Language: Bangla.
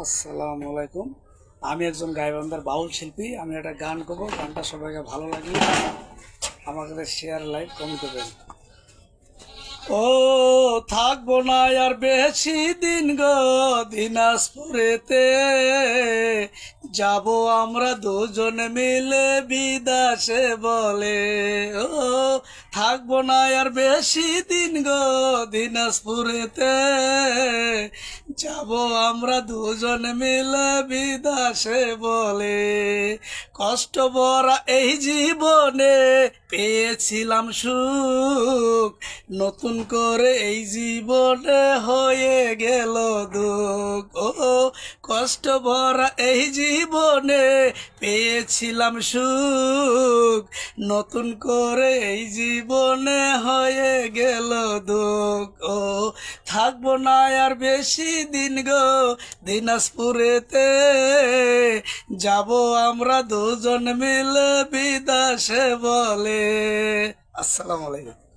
আসসালামু আলাইকুম। আমি একজন গাইবান্ধার বাউল শিল্পী, আমি একটা গান করব, গানটা সবাইকে ভালো লাগলে আমাকে শেয়ার লাইক কম করবেন। ও, থাকব না আর বেশি দিন গো দিনাজপুরেতে। যাব আমরা দুজন মিলে বিদাসে বলে। ও, থাকব না আর বেশি দিন গো দিনাজপুরেতে। যাব আমরা দুজন মিলে বিদাসে বলে। কষ্ট ভরা এই জীবনে পেয়েছিলাম সুখ। নতুন করে এই জীবনে হয়ে গেল দুঃখ। ও, কষ্ট ভরা এই জীবনে পেয়েছিলাম সুখ। নতুন করে এই জীবনে হয়ে গেল দুঃখ। ও থাকব না আর বেশি দিন গো দিনাজপুরেতে। যাব আমরা দুজন মিলে বিদাসে বলে। আসসালামু আলাইকুম।